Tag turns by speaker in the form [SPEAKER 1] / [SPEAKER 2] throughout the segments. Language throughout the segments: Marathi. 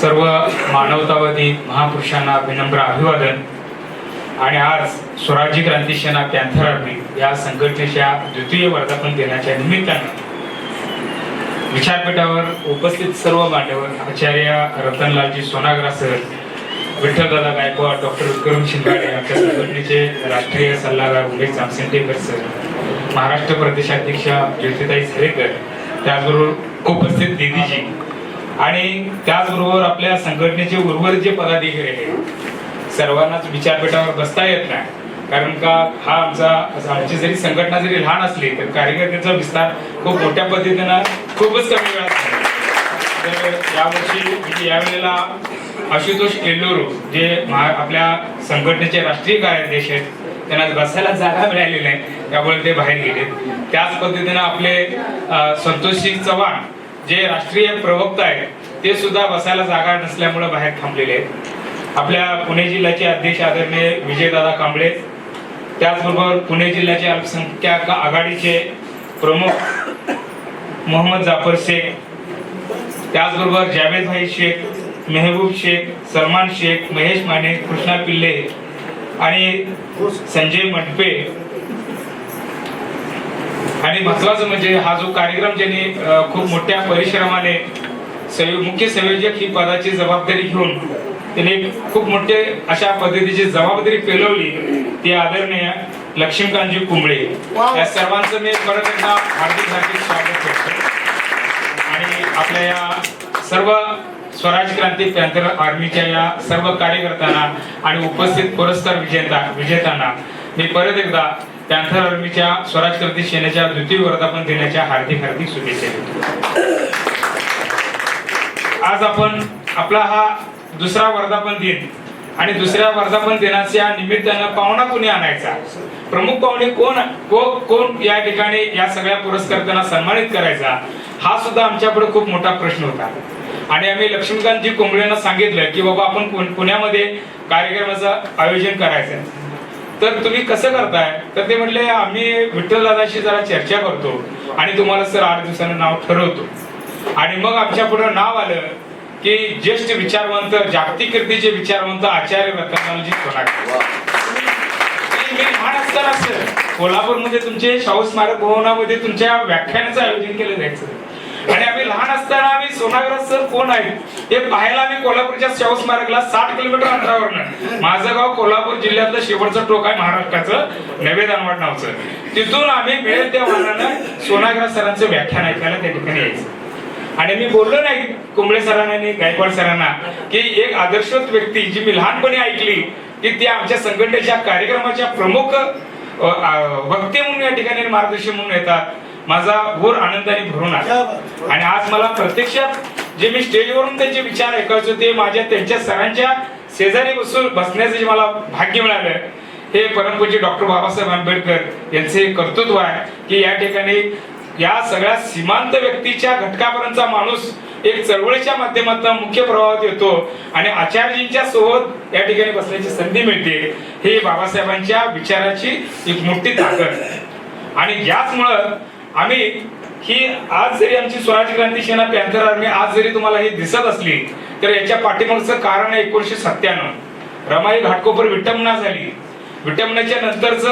[SPEAKER 1] सर्व मानवतावादी महापुरुषांना विनम्र अभिवादन. आणि आज स्वराज्य क्रांती सेना पॅन्थर आर्मी या संघटनेच्या द्वितीय वर्धापन दिनाच्या निमित्तानं विचारपीठावर उपस्थित सर्व मान्यवर आचार्य रतनलालजी सोनाग्रा सर विठ्ठलदादा गायकवाड डॉक्टर विक्रम शिंगाडे आमच्या संघटनेचे राष्ट्रीय सल्लागार उमेश जामसेंटेकर सर महाराष्ट्र प्रदेशाध्यक्ष ज्योतिताई सरेकर त्याचबरोबर उपस्थित दिदीजी आणि त्याचबरोबर आपल्या संघटनेचे उर्वरित जे पदाधिकारी आहेत सर्वांनाच विचारपीठावर बसता येत नाही. कारण का हा आमचा आमची जरी संघटना जरी लहान असली तर कार्यकर्त्यांचा विस्तार खूप मोठ्या पद्धतीनं खूपच कमी वेळात तर यावर्षी म्हणजे यावेळेला आशुतोष एल्लोरू जे महा आपल्या संघटनेचे राष्ट्रीय कार्याध्यक्ष आहेत त्यांना बसायला जागा मिळालेली नाही त्यामुळे ते बाहेर गेले त्याच पद्धतीनं आपले संतोष संतोषसिंग चव्हाण जे राष्ट्रीय प्रवक्ता आहेत ते सुद्धा बसायला जागा नसल्यामुळे बाहेर थांबलेले आहेत. आपल्या पुणे जिल्ह्याचे अध्यक्ष आदरणीय विजयदादा कांबळे त्याचबरोबर पुणे जिल्ह्याचे अल्पसंख्याक आघाडीचे प्रमुख मोहम्मद जाफर शेख त्याचबरोबर जावेद भाई शेख मेहबूब शेख सलमान शेख महेश माने कृष्णा पिल्ले आणि संजय मंडपे आणि महत्वाचं म्हणजे हा जो कार्यक्रम ज्यांनी खूप मोठ्या परिश्रमाने संयो- मुख्य संयोजक ही पदाची जबाबदारी घेऊन त्यांनी खूप मोठे अशा पद्धतीची जबाबदारी पेलवली ती आदरणीय लक्ष्मीकांतजी कुंबळे. या सर्वांचं मी परत एकदा हार्दिक हार्दिक स्वागत करतो. आणि आपल्या या सर्व स्वराज क्रांती पॅन्थर आर्मीच्या या सर्व कार्यकर्त्यांना आणि उपस्थित पुरस्कार विजेता विजेत्यांना मी परत एकदा त्यानंतर आर्मीच्या स्वराज क्रांती सेनेच्या द्वितीय वर्धापन दिनाच्या हार्दिक हार्दिक शुभेच्छा देतो. आज आपण आपला हा दुसरा वर्धापन दिन आणि दुसऱ्या वर्धापन दिनाच्या निमित्तानं पाहुणा कुणी आणायचा? प्रमुख पाहुणे कोण कोण या ठिकाणी या सगळ्या पुरस्कर्त्यांना सन्मानित करायचा? हा सुद्धा आमच्यापुढे खूप मोठा प्रश्न होता. आणि आम्ही लक्ष्मीकांतजी कोंबळेंना सांगितलं की बाबा आपण पुण्यामध्ये कार्यक्रमाचं आयोजन करायचं तर तुम्ही कसं करताय? तर ते म्हटले आम्ही विठ्ठलदादाशी जरा चर्चा करतो आणि तुम्हाला सर आठ दिवसानं नाव ठरवतो. आणि मग आमच्या पुढे नाव आलं की ज्येष्ठ विचारवंत जागतिक कीर्तीचे विचारवंत आचार्य रत्नालजी सोनार मी लहान असताना सर कोल्हापूरमध्ये तुमचे शाहू स्मारक भवनामध्ये तुमच्या व्याख्यानाचं आयोजन केलं जायचं. आणि आम्ही लहान असताना आम्ही सोनाग्रज सर कोण आहे हे पाहायला आम्ही कोल्हापूरच्या शाहू स्मारकला साठ किलोमीटर अंतरावरनं. माझं गाव कोल्हापूर जिल्ह्यातलं शेवटचं टोक आहे महाराष्ट्राचं नवे दानवाड नावचं. तिथून आम्ही मिळेल त्या वाहनानं सोनाग्रज सरांचं व्याख्यान ऐकायला त्या ठिकाणी यायचं. आणि मी बोललो नाही कुंबळे सरांना आणि गायकवाड सरांना की एक आदर्शवत व्यक्ती जी मी लहानपणी ऐकली की ती आमच्या संघटनेच्या कार्यक्रमाच्या प्रमुख वक्ते म्हणून या ठिकाणी मार्गदर्शन म्हणून येतात. माझा घोर आनंदाने भरून आला. आणि आज मला प्रत्यक्षात जे मी स्टेजवरून त्यांचे विचार ऐकायचो ते माझ्या त्यांच्या सरांच्या शेजारी बसून बसण्याचं जे मला भाग्य मिळालं हे परमपूज्य डॉक्टर बाबासाहेब आंबेडकर यांचे कर्तृत्व आहे की या ठिकाणी या सगळ्या सीमांत व्यक्तीच्या घटकापर्यंतचा माणूस एक चळवळीच्या माध्यमातून मुख्य प्रवाहात येतो आणि आचार्यजींच्या सोबत या ठिकाणी बसण्याची संधी मिळते हे बाबासाहेबांच्या विचाराची एक मोठी ताकद. आणि याचमुळं आम्ही ही आज जरी आमची स्वराज क्रांती सेना पॅन्थर आर्मी आज जरी तुम्हाला ही दिसत असली तर याच्या पाठीमागचं कारण आहे एकोणीसशे सत्त्याण्णव. रमाई घाटकोपर विटंबना झाली. विटंबनाच्या नंतरच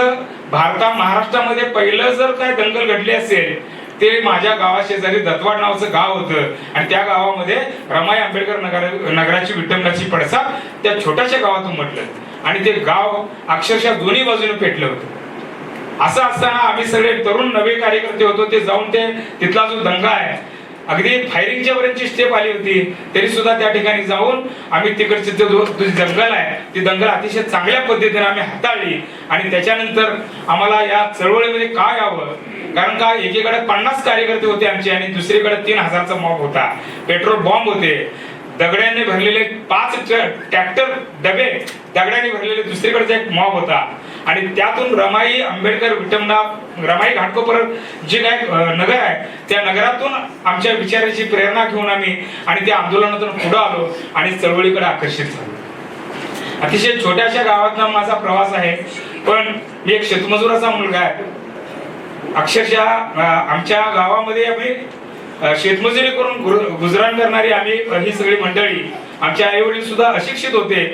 [SPEAKER 1] भारता महाराष्ट्रामध्ये पहिलं जर काय दंगल घडली असेल ते माझ्या गावाशेजारी दत्वाड नावाचं गाव होतं. आणि त्या गावामध्ये रमाई आंबेडकर नगर नगराची विटंबनाची पडसाद त्या छोट्याशा गावातून म्हटलं आणि ते गाव अक्षरशः दोन्ही बाजूने पेटलं होतं. असं असताना आम्ही सगळे तरुण नवे कार्यकर्ते होतो ते जाऊन ते तिथला जो दंगा आहे अगदी फायरिंगच्या पर्यंतची स्टेप आली होती तरी सुद्धा त्या ठिकाणी जाऊन आम्ही तिकडचे जे दंगल आहे ती दंगल अतिशय चांगल्या पद्धतीने आम्ही हाताळली. आणि त्याच्यानंतर आम्हाला या चळवळीमध्ये काय यावं? कारण का एकीकडे पन्नास कार्यकर्ते होते आमचे आणि दुसरीकडे तीन हजारचा मॉब होता. पेट्रोल बॉम्ब होते. दगड्यांनी भरलेले पाच ट्रॅक्टर डबे दगड्यांनी भरलेले दुसरीकडचा एक मॉब होता. आणि त्यातून रमाई आंबेडकर विटंबना रमाई घाटकोपर जे काय नगर आहे त्या नगरातून आमच्या विचाराची प्रेरणा घेऊन आम्ही आणि त्या आंदोलनातून पुढे आलो आणि चळवळीकडे आकर्षित झालो. अतिशय छोट्याशा गावातला माझा प्रवास आहे पण मी एक शेतमजुराचा मुलगा आहे. अक्षरशः आमच्या गावामध्ये आम्ही शेतमजुरी करून गुजराण करणारी आम्ही ही सगळी मंडळी आमचे आई वडील सुद्धा अशिक्षित होते.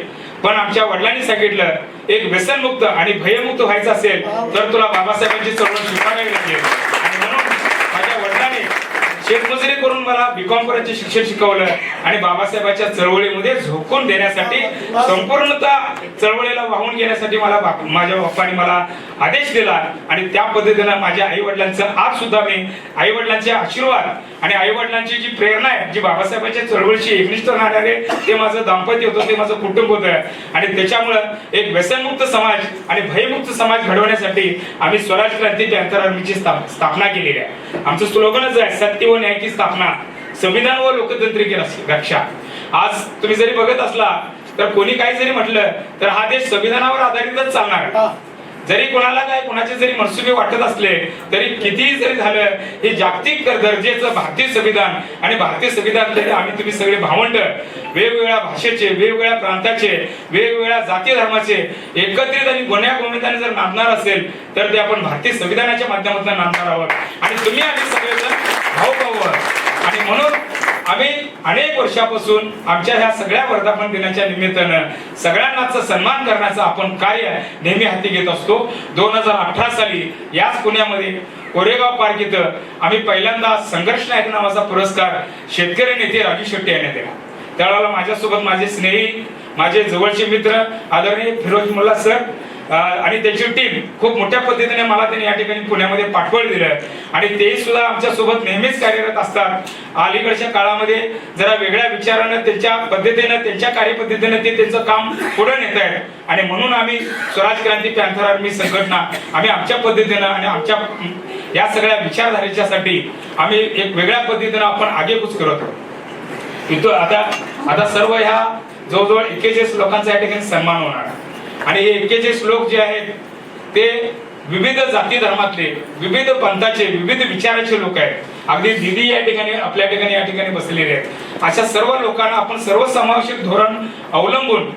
[SPEAKER 1] पण आमच्या वडिलांनी सांगितलं एक व्यसनमुक्त आणि भयमुक्त व्हायचं असेल तर तुला बाबासाहेबांची चळवळ शिकवावी लागेल आणि म्हणून माझ्या वडिलांनी शेतमजुरी करून मला बीकॉम करायचे शिक्षण शिकवलं आणि बाबासाहेबांच्या चळवळीमध्ये झोकून देण्यासाठी संपूर्णतः चळवळीला वाहून घेण्यासाठी मला बाप- माझ्या बाप्पाने मला आदेश दिला आणि त्या पद्धतीनं माझ्या आई वडिलांचं आज सुद्धा मी आई वडिलांचे आशीर्वाद आणि आई वडिलांची जी प्रेरणा आहे जी बाबासाहेबांच्या चळवळीशी एकनिष्ठ राहणारे ते माझं दाम्पत्य होतं ते माझं कुटुंब होतं. आणि त्याच्यामुळं एक व्यसनमुक्त समाज आणि भयमुक्त समाज घडवण्यासाठी आम्ही स्वराज क्रांतीच्या पॅन्थर स्थाप- स्थापना केलेली आहे. आमचं स्लोगनच आहे सत्य न्यायाची स्थापना संविधान व लोकतंत्रिकी रक्षा. आज तुम्ही जरी बघत असला तर कोणी काही जरी म्हटलं तर हा देश संविधानावर आधारितच चालणार जरी कोणाला काय कोणाचे जरी मनसुबे वाटत असले तरी कितीही जरी झालं हे जागतिक दर्जेचं भारतीय संविधान आणि भारतीय संविधान आम्ही तुम्ही सगळे भावंड वेगवेगळ्या भाषेचे वेगवेगळ्या प्रांताचे वेगवेगळ्या जाती धर्माचे एकत्रित आणि गुन्ह्या गोमिताने जर नांदणार असेल तर ते आपण भारतीय संविधानाच्या माध्यमातून नांदणार आहोत. आणि तुम्ही आम्ही सगळेजण भाऊ आणि म्हणून आम्ही अनेक वर्षापासून आमच्या ह्या सगळ्या वर्धापन दिनाच्या निमित्तानं सगळ्यांनाच सन्मान करण्याचं आपण कार्य नेहमी हाती घेत असतो. दोन हजार अठरा साली याच पुण्यामध्ये कोरेगाव पार्क इथं आम्ही पहिल्यांदा संघर्ष नायक नावाचा पुरस्कार शेतकरी नेते राजू शेट्टी यांनी दिला. त्यावेळेला माझ्यासोबत माझे स्नेही माझे जवळचे मित्र आदरणीय फिरोज मुल्ला सर आणि त्याची टीम खूप मोठ्या पद्धतीने मला त्यांनी या ठिकाणी पुण्यामध्ये पाठबळ दिलं. आणि ते सुद्धा आमच्यासोबत नेहमीच कार्यरत असतात. अलीकडच्या काळामध्ये जरा वेगळ्या विचारानं त्यांच्या पद्धतीनं त्यांच्या कार्यपद्धतीनं ते त्यांचं काम पुढे नेत आहेत. आणि म्हणून आम्ही स्वराज क्रांती पॅन्थर आर्मी संघटना आम्ही आमच्या पद्धतीनं आणि आमच्या या सगळ्या विचारधारेच्यासाठी आम्ही एक वेगळ्या पद्धतीनं आपण आगेकूच करत आहोत. इथं आता आता सर्व ह्या जवळजवळ एक्केचाळीस लोकांचा या ठिकाणी सन्मान होणार आहे. आणि हे एक्केचाळीस लोक जे आहेत ते विविध जाती धर्मातले विविध पंथाचे विविध विचाराचे लोक आहेत अगदी दिदी या ठिकाणी आपल्या ठिकाणी या ठिकाणी बसलेले आहेत अशा सर्व लोकांना आपण सर्वसमावेशक धोरण अवलंबून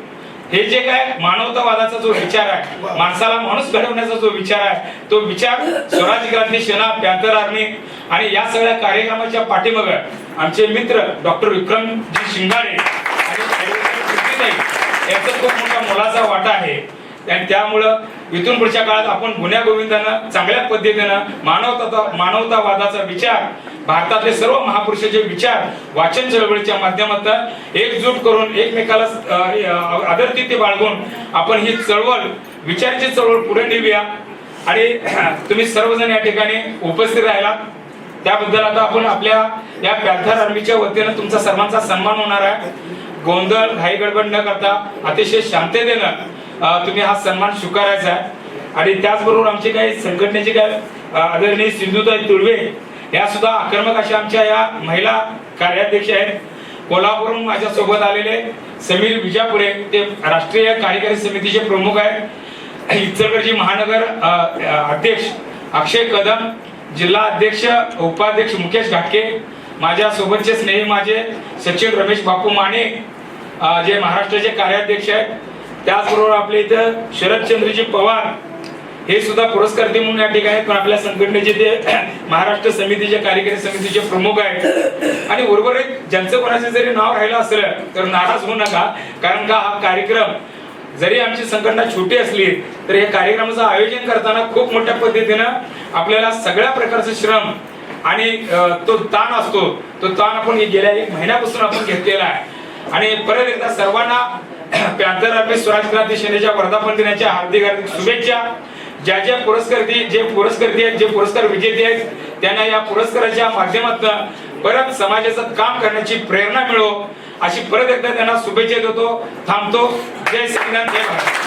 [SPEAKER 1] हे जे काय मानवतावादाचा जो विचार आहे माणसाला माणूस घडवण्याचा जो विचार आहे तो विचार स्वराज क्रांती सेना पॅंथर आर्मी आणि या सगळ्या कार्यक्रमाच्या पाठीमागं आमचे मित्र डॉक्टर विक्रमजी शिंगाडे आणि यांचा खूप मोठा मोलाचा वाटा आहे. आणि त्यामुळं इथून पुढच्या काळात आपण गुन्ह्या गोविंदानं चांगल्या पद्धतीनं मानवता मानवतावादाचा विचार भारतातले सर्व महापुरुषाचे विचार वाचन चळवळीच्या माध्यमातून एकजूट करून एकमेकाला अं, आदरतिथ्य बाळगून आपण ही चळवळ विचाराची चळवळ पुढे नेऊया. आणि तुम्ही सर्वजण या ठिकाणी उपस्थित राहिलात. त्याबद्दल आता आपण आपल्या या पॅथर आर्मीच्या वतीनं तुमचा सर्वांचा सन्मान होणार आहे. गोंधळ घाई गडबड न करता अतिशय शांततेनं तुम्ही हा सन्मान स्वीकारायचा आहे. आणि त्याचबरोबर आमचे काही संघटनेचे काय आदरणीय सिंधुताई तुळवे या सुद्धा आक्रमक अशा आमच्या या महिला कार्याध्यक्ष आहेत. कोल्हापूरहून माझ्या सोबत आलेले समीर विजापुरे ते राष्ट्रीय कार्यकारी समितीचे प्रमुख आहेत. इचलकरंजी महानगर अध्यक्ष अक्षय कदम जिल्हा अध्यक्ष उपाध्यक्ष मुकेश घाटके माझ्या सोबतचे स्नेही माझे सचिन रमेश बापू माने जे महाराष्ट्राचे कार्याध्यक्ष आहेत. त्याचबरोबर आपल्या इथं शरदचंद्रजी पवार हे सुद्धा पुरस्कार म्हणून या ठिकाणी पण आपल्या संघटनेचे ते महाराष्ट्र समितीचे कार्यकारी समितीचे प्रमुख आहेत. आणि उर्वरित ज्यांचं कोणाचं जरी नाव राहिलं असलं तर नाराज होऊ नका. कारण का हा कार्यक्रम जरी आमची संघटना छोटी असली तर या कार्यक्रमाचं आयोजन करताना खूप मोठ्या पद्धतीनं आपल्याला सगळ्या प्रकारचे श्रम आणि तो ताण असतो. तो ताण आपण गेल्या एक महिन्यापासून आपण घेतलेला आहे. आणि परत एकदा सर्वांना पॅन्थर स्वराज क्रांती सेनेच्या वर्धापन दिनाच्या हार्दिक हार्दिक शुभेच्छा. ज्या ज्या पुरस्कर्ती जे पुरस्कर्ती आहेत जे पुरस्कार विजेते आहेत त्यांना या पुरस्काराच्या माध्यमातून परत समाजाचं काम करण्याची प्रेरणा मिळो. अशी परत एकदा त्यांना शुभेच्छा देतो. थांबतो. जय संविधान जय भारत जय हिंद.